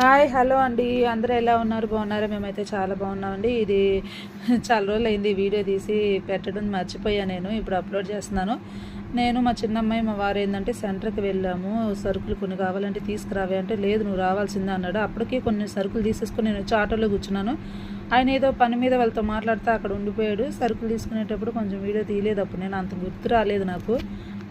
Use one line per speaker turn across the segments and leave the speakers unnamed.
Hi hello అండి. అందరూ ఎలా ఉన్నారు? బాగున్నారా? మేమైతే చాలా బాగున్నామండి. ఇది చాలా రోజులు అయింది వీడియో తీసి పెట్టడం మర్చిపోయా నేను. ఇప్పుడు అప్లోడ్ చేస్తున్నాను. నేను మా చిన్నమ్మాయి మా వారు ఏంటంటే సెంటర్కి వెళ్ళాము. సరుకులు కొన్ని కావాలంటే తీసుకురావే అంటే లేదు నువ్వు రావాల్సిందే అన్నాడు. అప్పటికే కొన్ని సరుకులు తీసేసుకొని నేను వచ్చి ఆటోలో కూర్చున్నాను. ఆయన ఏదో పని మీద వాళ్ళతో మాట్లాడితే అక్కడ ఉండిపోయాడు. సరుకులు తీసుకునేటప్పుడు కొంచెం వీడియో తీయలేదు. అప్పుడు నేను అంత గుర్తు రాలేదు నాకు.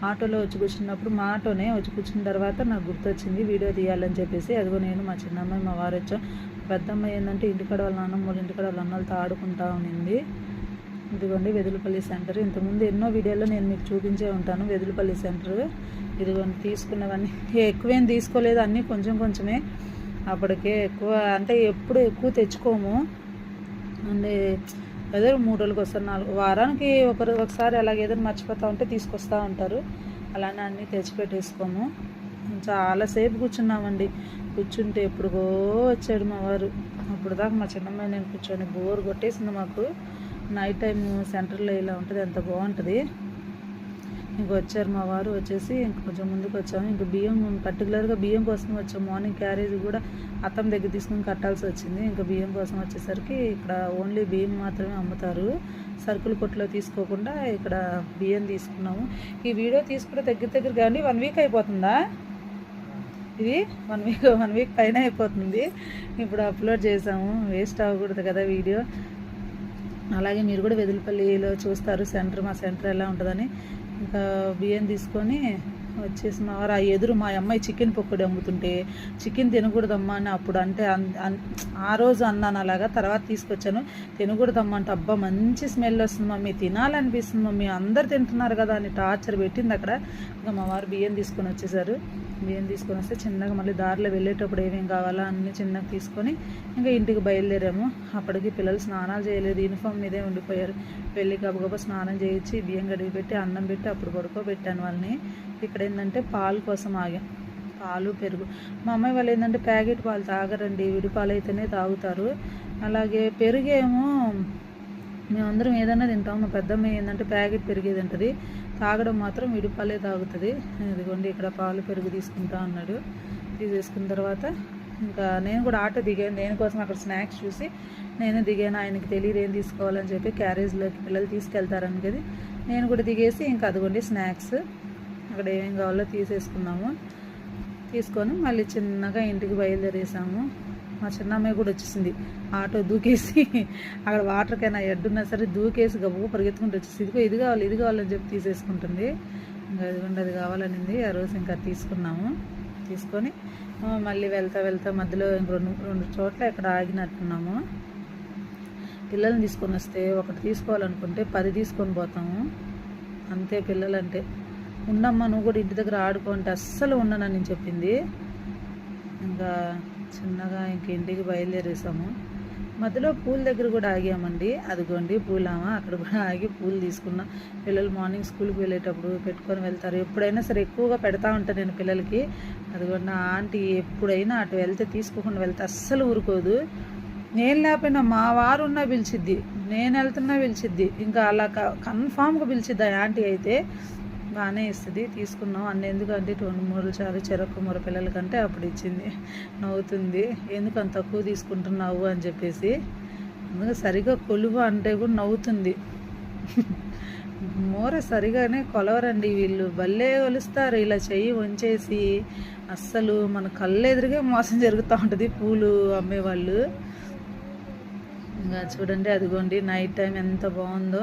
ఆటోలో వచ్చి కూర్చున్నప్పుడు మా ఆటోనే వచ్చి కూర్చున్న తర్వాత నాకు గుర్తొచ్చింది వీడియో తీయాలని చెప్పేసి అదిగో నేను మా చిన్నమ్మాయి మా వారు వచ్చాం పెద్దమ్మాయి ఏంటంటే ఇంటికాడ వాళ్ళ నాన్నమ్మ వాళ్ళ ఇంటికాడ వాళ్ళ అన్నలతో ఆడుకుంటా ఉన్నింది ఇదిగోండి వెదులుపల్లి సెంటర్. ఇంతకుముందు ఎన్నో వీడియోలో నేను మీకు చూపించే ఉంటాను. వెదులుపల్లి సెంటర్. ఇదిగోండి తీసుకున్నవన్నీ ఎక్కువేం తీసుకోలేదు. అన్నీ కొంచెం కొంచెమే. అప్పటికే ఎక్కువ అంటే ఎప్పుడు ఎక్కువ తెచ్చుకోము. అంటే ఏదో మూడు రోజులకి వస్తారు. నాలుగు వారానికి ఒకరు ఒకసారి అలాగే ఏదైనా మర్చిపోతూ ఉంటే తీసుకొస్తూ ఉంటారు. అలానే అన్నీ తెచ్చిపెట్టేసుకోము. చాలాసేపు కూర్చున్నామండి. కూర్చుంటే ఎప్పుడుగో వచ్చాడు మా వారు. అప్పుడు దాకా మా చిన్నమ్మాయి నేను కూర్చొని బోర్ కొట్టేసింది మాకు. నైట్ టైం సెంటర్లో ఇలా ఉంటుంది ఎంత బాగుంటుంది. ఇంక వచ్చారు మా వారు వచ్చేసి ఇంక కొంచెం ముందుకు వచ్చాము. ఇంక బియ్యం పర్టికులర్గా బియ్యం కోసం వచ్చాము మార్నింగ్ క్యారేజ్ కూడా అత్తం దగ్గర తీసుకుని కట్టాల్సి వచ్చింది. ఇంకా బియ్యం కోసం వచ్చేసరికి ఇక్కడ ఓన్లీ బియ్యం మాత్రమే అమ్ముతారు. సరుకులు కొట్లో తీసుకోకుండా ఇక్కడ బియ్యం తీసుకున్నాము. ఈ వీడియో తీసుకుంటే దగ్గర దగ్గర కానీ వన్ వీక్ అయిపోతుందా? ఇది వన్ వీక్ వన్ వీక్ పైన అయిపోతుంది. ఇప్పుడు అప్లోడ్ చేసాము. వేస్ట్ అవ్వకూడదు కదా వీడియో. అలాగే మీరు కూడా వెదులపల్లిలో చూస్తారు. సెంటర్ మా సెంటర్ ఎలా ఉంటుందని. ఇంకా బియ్యం తీసుకొని వచ్చేసి మా వారు ఆ ఎదురు మా అమ్మాయి చికెన్ పకోడీ అమ్ముతుంటే చికెన్ తినకూడదమ్మా అని అప్పుడు అంటే అన్- అన్- ఆ రోజు అన్నాను అలాగా తర్వాత తీసుకొచ్చాను. తినకూడదమ్మా అంటే అబ్బా మంచి స్మెల్ వస్తుంది మమ్మీ తినాలనిపిస్తుంది మమ్మీ అందరు తింటున్నారు కదా అని టార్చర్ పెట్టింది అక్కడ. ఇంకా మా వారు బియ్యం తీసుకొని వచ్చేసారు. బియ్యం తీసుకొని వస్తే చిన్నగా మళ్ళీ దారిలో వెళ్ళేటప్పుడు ఏమేం కావాలా అన్నీ చిన్నగా తీసుకొని ఇంకా ఇంటికి బయలుదేరాము. అప్పటికి పిల్లలు స్నానాలు చేయలేదు యూనిఫామ్ మీదే ఉండిపోయారు. వెళ్ళి గబగబా స్నానం చేయించి బియ్యం గడిగి పెట్టి అన్నం పెట్టి అప్పుడు పడుకోబెట్టాను వాళ్ళని. ఇక్కడ ఏంటంటే పాలు కోసం ఆగాం. పాలు పెరుగు. మా అమ్మాయి వాళ్ళు ఏంటంటే ప్యాకెట్ పాలు తాగరండి విడి పాలు అయితేనే తాగుతారు. అలాగే పెరుగేమో మేమందరం ఏదైనా తింటాం. మా పెద్దమ్మ ఏంటంటే ప్యాకెట్ పెరిగి తింటుంది తాగడం మాత్రం విడిపాలే తాగుతుంది. ఇదిగోండి ఇక్కడ పాలు పెరుగు తీసుకుంటా అన్నాడు. తీసేసుకున్న తర్వాత ఇంకా నేను కూడా ఆటో దిగాను. దేనికోసం అక్కడ స్నాక్స్ చూసి నేను దిగాను. ఆయనకి తెలియదు ఏం తీసుకోవాలని చెప్పి క్యారేజ్లోకి పిల్లలు తీసుకెళ్తారని కదా నేను కూడా దిగేసి ఇంకా అదిగోండి స్నాక్స్. అక్కడ ఏం కావాలో తీసేసుకున్నాము. తీసుకొని మళ్ళీ చిన్నగా ఇంటికి బయలుదేరేసాము. మా చిన్న అమ్మాయి కూడా వచ్చేసింది. ఆటో దూకేసి అక్కడ వాటర్కైనా ఎడ్డున్నా సరే దూకేసి గబ్బు పరిగెత్తుకుంటూ వచ్చేసి ఇదిగో ఇది కావాలి ఇది కావాలని చెప్పి తీసేసుకుంటుంది. ఇంకా అదిగోండి అది కావాలనింది. ఆ రోజు ఇంకా తీసుకున్నాము. తీసుకొని మళ్ళీ వెళ్తా వెళ్తా మధ్యలో ఇంక రెండు రెండు చోట్ల ఇక్కడ ఆగినట్టున్నాము. పిల్లల్ని తీసుకొని వస్తే ఒకటి తీసుకోవాలనుకుంటే పది తీసుకొని పోతాము. అంతే పిల్లలంటే. ఉండమ్మా నువ్వు కూడా ఇంటి దగ్గర ఆడుకుంటే అస్సలు ఉండనని చెప్పింది. ఇంకా చిన్నగా ఇంక ఇంటికి బయలుదేరేసాము. మధ్యలో పూల దగ్గర కూడా ఆగామండి. అదిగోండి పూలామ అక్కడ కూడా ఆగి పూలు తీసుకున్నాం. పిల్లలు మార్నింగ్ స్కూల్కి వెళ్ళేటప్పుడు పెట్టుకొని వెళ్తారు. ఎప్పుడైనా సరే ఎక్కువగా పెడతా ఉంటాను నేను పిల్లలకి. అదిగోండి నా ఆంటీ ఎప్పుడైనా అటు వెళ్తే తీసుకోకుండా వెళ్తే అస్సలు ఊరుకోదు. నేను లేకపోయినా మా వారు ఉన్నా పిలిచిద్ది. నేను వెళ్తున్నా పిలిచిద్ది. ఇంకా అలా కన్ఫామ్గా పిలిచిద్ది ఆ ఆంటీ అయితే. బాగానే ఇస్తుంది. తీసుకున్నాం అన్ని ఎందుకంటే రెండు మూరలు చాలు చెరకు మూర పిల్లలకంటే అప్పుడు ఇచ్చింది. నవ్వుతుంది. ఎందుకు అంత తక్కువ తీసుకుంటున్నావు అని చెప్పేసి. అందుకే సరిగా కొలువ అంటే కూడా నవ్వుతుంది. మూర సరిగానే కొలవరండి వీళ్ళు. భలే కొలుస్తారు ఇలా చెయ్యి వంచేసి అస్సలు మన కళ్ళెదురుగా మోసం జరుగుతూ ఉంటుంది పూలు అమ్మేవాళ్ళు. ఇంకా చూడండి అదిగోండి నైట్ టైం ఎంత బాగుందో.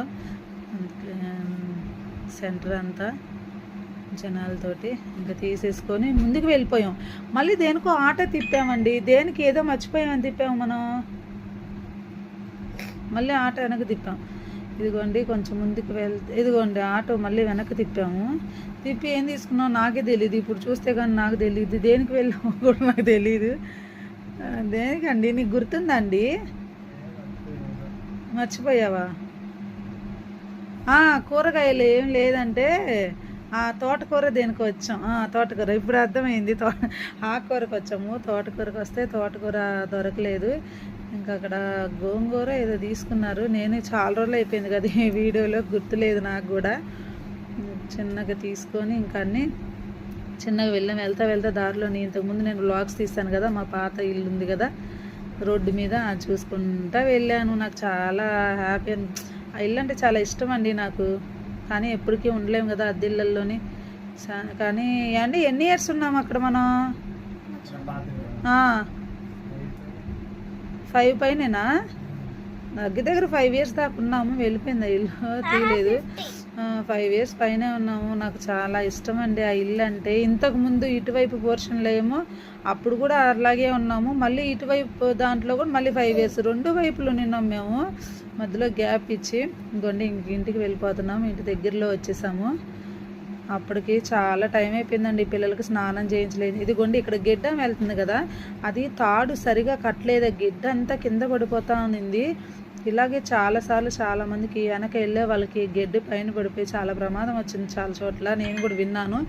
సెంటర్ అంతా జనాలతోటి ఇంకా తీసేసుకొని ముందుకు వెళ్ళిపోయాం. మళ్ళీ దేనికో ఆటో తిప్పామండి. దేనికి ఏదో మర్చిపోయామని తిప్పాము మనం. మళ్ళీ ఆటో వెనక తిప్పాం. ఇదిగోండి కొంచెం ముందుకు వెళ్తే ఇదిగోండి ఆటో మళ్ళీ వెనక్కి తిప్పాము. తిప్పి ఏం తీసుకున్నాం నాకే తెలియదు ఇప్పుడు చూస్తే కానీ నాకు తెలియదు దేనికి వెళ్ళాము కూడా నాకు తెలియదు దేనికండి? నీకు గుర్తుందండి మర్చిపోయావా? కూరగాయలు ఏం లేదంటే ఆ తోటకూర దేనికి వచ్చాం. ఆ, తోటకూర. ఇప్పుడు అర్థమైంది. తో ఆకుకూరకు వచ్చాము. తోటకూరకు వస్తే తోటకూర దొరకలేదు. ఇంకా అక్కడ గోంగూర ఏదో తీసుకున్నారు. నేను చాలా రోజులు అయిపోయింది కదా ఈ వీడియోలో. గుర్తులేదు నాకు కూడా. చిన్నగా తీసుకొని ఇంకా అన్నీ చిన్నగా వెళ్ళాం వెళ్తా వెళ్తా దారిలో నేను ఇంతకుముందు నేను బ్లాగ్స్ తీస్తాను కదా మా పాత ఇల్లు ఉంది కదా రోడ్డు మీద చూసుకుంటా వెళ్ళాను. నాకు చాలా హ్యాపీ అని ఆ ఇల్లు అంటే చాలా ఇష్టం అండి నాకు. కానీ ఎప్పటికీ ఉండలేము కదా అద్దె ఇళ్ళల్లోని చా- కానీ అండి ఎన్ని ఇయర్స్ ఉన్నాం అక్కడ మనం? ఫైవ్ పైనేనా? దగ్గర దగ్గర ఫైవ్ ఇయర్స్ దాకా ఉన్నాము వెళ్ళిపోయింది ఇల్లు. తీయలేదు. ఫైవ్ ఇయర్స్ పైనే ఉన్నాము. నాకు చాలా ఇష్టం అండి ఆ ఇల్లు అంటే. ఇంతకుముందు ఇటువైపు పోర్షన్లో ఏమో అప్పుడు కూడా అలాగే ఉన్నాము. మళ్ళీ ఇటువైపు దాంట్లో కూడా మళ్ళీ ఫైవ్ ఇయర్స్ రెండు వైపులు నిన్నాం మేము. మధ్యలో గ్యాప్ ఇచ్చి ఇంకొండి ఇంటికి వెళ్ళిపోతున్నాము ఇంటి దగ్గరలో వచ్చేసాము. అప్పటికి చాలా టైం అయిపోయిందండి. పిల్లలకి స్నానం చేయించలేదు ఇదిగోండి ఇక్కడ గిడ్డ వెళ్తుంది కదా. అది తాడు సరిగా కట్టలేదు. గిడ్డ అంతా కింద పడిపోతా ఉంది ఇలాగే చాలాసార్లు చాలామందికి వెనక వెళ్ళే వాళ్ళకి గెడ్డి పైన పడిపోయి చాలా ప్రమాదం వచ్చింది చాలా చోట్ల. నేను కూడా విన్నాను.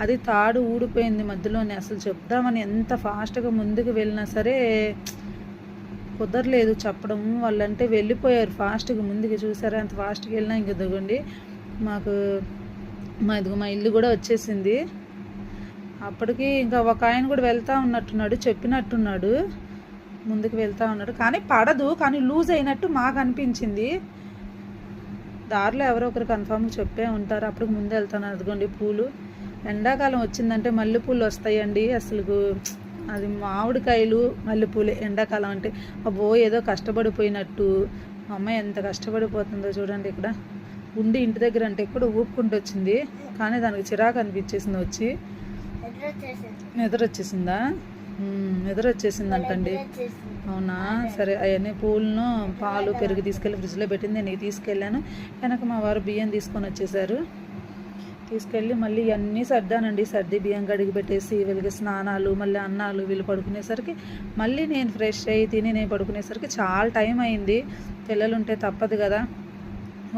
అది తాడు ఊడిపోయింది మధ్యలోనే అసలు చెప్దామని ఎంత ఫాస్ట్గా ముందుకు వెళ్ళినా సరే కుదరలేదు చెప్పడం. వాళ్ళంటే వెళ్ళిపోయారు ఫాస్ట్గా ముందుకు చూసారా? అంత ఫాస్ట్గా వెళ్ళినా ఇంక దిగండి. మాకు మా ఇదిగో మా ఇల్లు కూడా వచ్చేసింది. అప్పటికి ఇంకా ఒక ఆయన కూడా వెళ్తా ఉన్నట్టున్నాడు చెప్పినట్టున్నాడు. ముందుకు వెళ్తా ఉన్నాడు కానీ పడదు కానీ లూజ్ అయినట్టు మాకు అనిపించింది. దారిలో ఎవరో ఒకరు కన్ఫామ్గా చెప్పే ఉంటారు. అప్పుడు ముందు వెళ్తాను. అదిగోండి పూలు. ఎండాకాలం వచ్చిందంటే మల్లెపూలు వస్తాయండి అసలు. అది మామిడికాయలు మల్లెపూలే ఎండాకాలం అంటే. అబ్బో ఏదో కష్టపడిపోయినట్టు. మా అమ్మాయి ఎంత కష్టపడిపోతుందో చూడండి ఇక్కడ. ఉండి ఇంటి దగ్గర అంటే ఎక్కడ ఊపుకుంటూ వచ్చింది. కానీ దానికి చిరాకు అనిపించేసింది వచ్చి. నిద్ర వచ్చేసిందా నిద్ర వచ్చేసిందంటండి అవునా? సరే అవన్నీ పూలను పాలు పెరుగు తీసుకెళ్ళి ఫ్రిడ్జ్లో పెట్టింది నేను తీసుకెళ్ళాను. వెనక మా వారు బియ్యం తీసుకొని వచ్చేసారు. తీసుకెళ్ళి మళ్ళీ అన్నీ సర్దానండి. సర్ది బియ్యం కడిగి పెట్టేసి వీళ్ళకి స్నానాలు మళ్ళీ అన్నాలు వీళ్ళు పడుకునేసరికి మళ్ళీ నేను ఫ్రెష్ అయ్యి తిని నేను పడుకునేసరికి చాలా టైం అయింది. పిల్లలు ఉంటే తప్పదు కదా.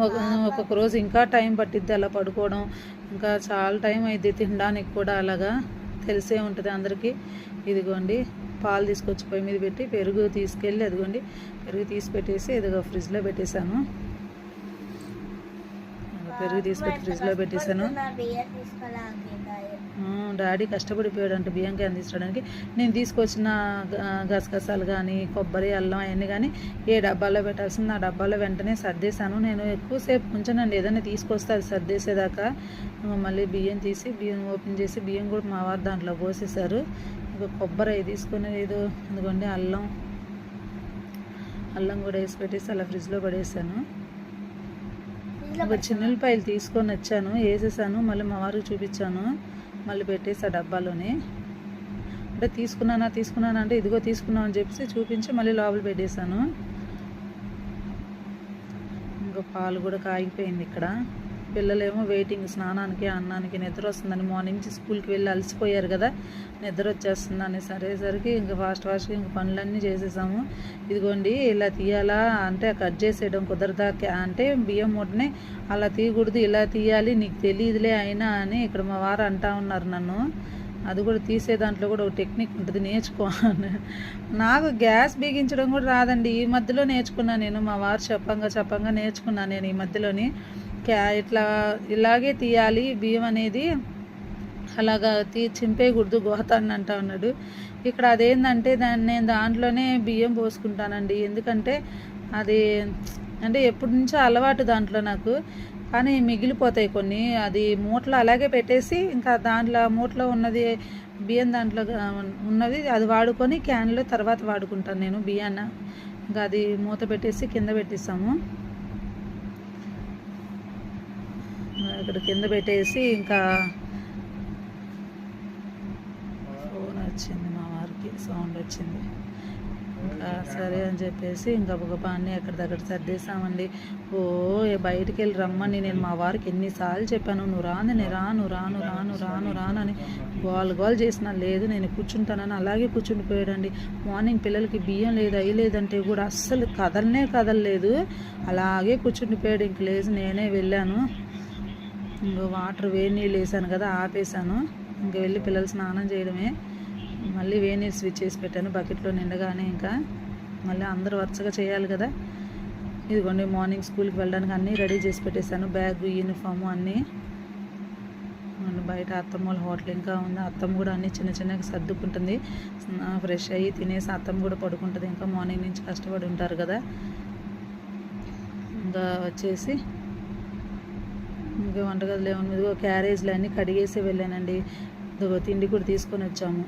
ఒక ఒక్కొక్క రోజు ఇంకా టైం పట్టిద్ది అలా పడుకోవడం. ఇంకా చాలా టైం అయింది తినడానికి కూడా అలాగా. తెలిసే ఉంటుంది అందరికీ. ఇదిగోండి పాలు తీసుకొచ్చి పొయ్యి మీద పెట్టి పెరుగు తీసుకెళ్ళి అదిగోండి పెరుగు తీసి పెట్టేసి ఇదిగో ఫ్రిడ్జ్లో పెట్టేశాను. పెరుగు తీసుకొచ్చి ఫ్రిడ్జ్లో పెట్టేశాను. డాడీ కష్టపడిపోయాడు అంటే బియ్యం క్యాన్ తీసుకోవడానికి నేను తీసుకొచ్చిన గ- గసగసాలు కానీ కొబ్బరి అల్లం అవన్నీ కానీ ఏ డబ్బాలో పెట్టాల్సింది. ఆ డబ్బాలో వెంటనే సర్దేశాను. నేను ఎక్కువసేపు ఉంచనండి. ఏదైనా తీసుకొస్తే అది సర్దేసేదాకా. మళ్ళీ బియ్యం తీసి బియ్యం ఓపెన్ చేసి బియ్యం కూడా మా వారు దాంట్లో పోసేశారు. ఇక కొబ్బరి అవి తీసుకొని ఏదో అందుకోండి అల్లం అల్లం కూడా వేసి పెట్టేసి అలా ఫ్రిడ్జ్లో పడేసాను ఒక చిన్నులపాయలు తీసుకొని వచ్చాను వేసేసాను మళ్ళీ మా వారికి చూపించాను. మళ్ళీ పెట్టేసా డబ్బాలోనే. అంటే తీసుకున్నానా తీసుకున్నానా అంటే ఇదిగో తీసుకున్నావు అని చెప్పేసి చూపించి మళ్ళీ లోపల పెట్టేశాను. ఇంకా పాలు కూడా కాగిపోయింది ఇక్కడ. పిల్లలేమో వెయిటింగ్ స్నానానికి అన్నానికి నిద్ర వస్తుందని మార్నింగ్ నుంచి స్కూల్కి వెళ్ళి అలసిపోయారు కదా నిద్ర వచ్చేస్తుంది అని సరేసరికి ఇంకా ఫాస్ట్ ఫాస్ట్గా ఇంకా పనులన్నీ చేసేసాము. ఇదిగోండి ఇలా తీయాలా అంటే కట్ చేసేయడం కుదరదా అంటే బియ్యం మూటని అలా తీయకూడదు ఇలా తీయాలి నీకు తెలియదులే అయినా అని ఇక్కడ మా వారు అంటా ఉన్నారు నన్ను. అది కూడా తీసే దాంట్లో కూడా ఒక టెక్నిక్ ఉంటుంది నేర్చుకో నాకు గ్యాస్ బిగించడం కూడా రాదండి ఈ మధ్యలో నేర్చుకున్నాను నేను మా వారు చెప్పంగా చెప్పంగా నేర్చుకున్నాను నేను ఈ మధ్యలోని. క్యా ఇట్లా ఇలాగే తీయాలి బియ్యం అనేది అలాగా తీ చింపేయకూడదు గోహతాన్ని అంటా ఉన్నాడు. ఇక్కడ అదేంటంటే దాన్ని నేను దాంట్లోనే బియ్యం పోసుకుంటానండి. ఎందుకంటే అది అంటే ఎప్పటి నుంచో అలవాటు దాంట్లో నాకు. కానీ మిగిలిపోతాయి కొన్ని. అది మూటలో అలాగే పెట్టేసి ఇంకా దాంట్లో మూటలో ఉన్నది బియ్యం దాంట్లో ఉన్నది అది వాడుకొని క్యాన్లో తర్వాత వాడుకుంటాను నేను బియ్యాన్ని. ఇంకా అది మూత పెట్టేసి కింద పెట్టేస్తాము. ఇక్కడ కింద పెట్టేసి ఇంకా ఫోన్ వచ్చింది మా వారికి సౌండ్ వచ్చింది. ఇంకా సరే అని చెప్పేసి ఇంకా ఒక అన్నీ దగ్గర సర్దేశామండి. ఓ బయటికి వెళ్ళి రమ్మని నేను మా వారికి ఎన్నిసార్లు చెప్పాను నువ్వు రాను నేను రాను రాను రాను రాను రాను అని గోల్ గోల్ చేసిన లేదు నేను కూర్చుంటానని అలాగే కూర్చుండిపోయాడండి. మార్నింగ్ పిల్లలకి బియ్యం లేదు అయ్యి లేదంటే కూడా అస్సలు కదలనే కదలలేదు. అలాగే కూర్చుండిపోయాడు ఇంక లేదు నేనే వెళ్ళాను. ఇంకో వాటర్ వేడి నీళ్ళు వేసాను కదా ఆపేసాను. ఇంకా వెళ్ళి పిల్లలు స్నానం చేయడమే. మళ్ళీ వేడి నీళ్ళు స్విచ్ చేసి పెట్టాను బకెట్లో నిండగానే ఇంకా. మళ్ళీ అందరు వరుసగా చేయాలి కదా. ఇదిగోండి మార్నింగ్ స్కూల్కి వెళ్ళడానికి అన్నీ రెడీ చేసి పెట్టేశాను. బ్యాగ్ యూనిఫాము అన్నీ. బయట అత్తమ్మ వాళ్ళ హోటల్ ఇంకా ఉంది. అత్తమ్మ కూడా అన్నీ చిన్న చిన్నగా సర్దుకుంటుంది. ఫ్రెష్ అయ్యి తినేసి అత్తమ్మ కూడా పడుకుంటుంది. ఇంకా మార్నింగ్ నుంచి కష్టపడి ఉంటారు కదా. ఇంకా వచ్చేసి ఇంకా వంటగదిలో ఏమన్నా క్యారేజ్లు అన్నీ కడిగేసి వెళ్ళానండి. తిండి కూడా తీసుకొని వచ్చాము.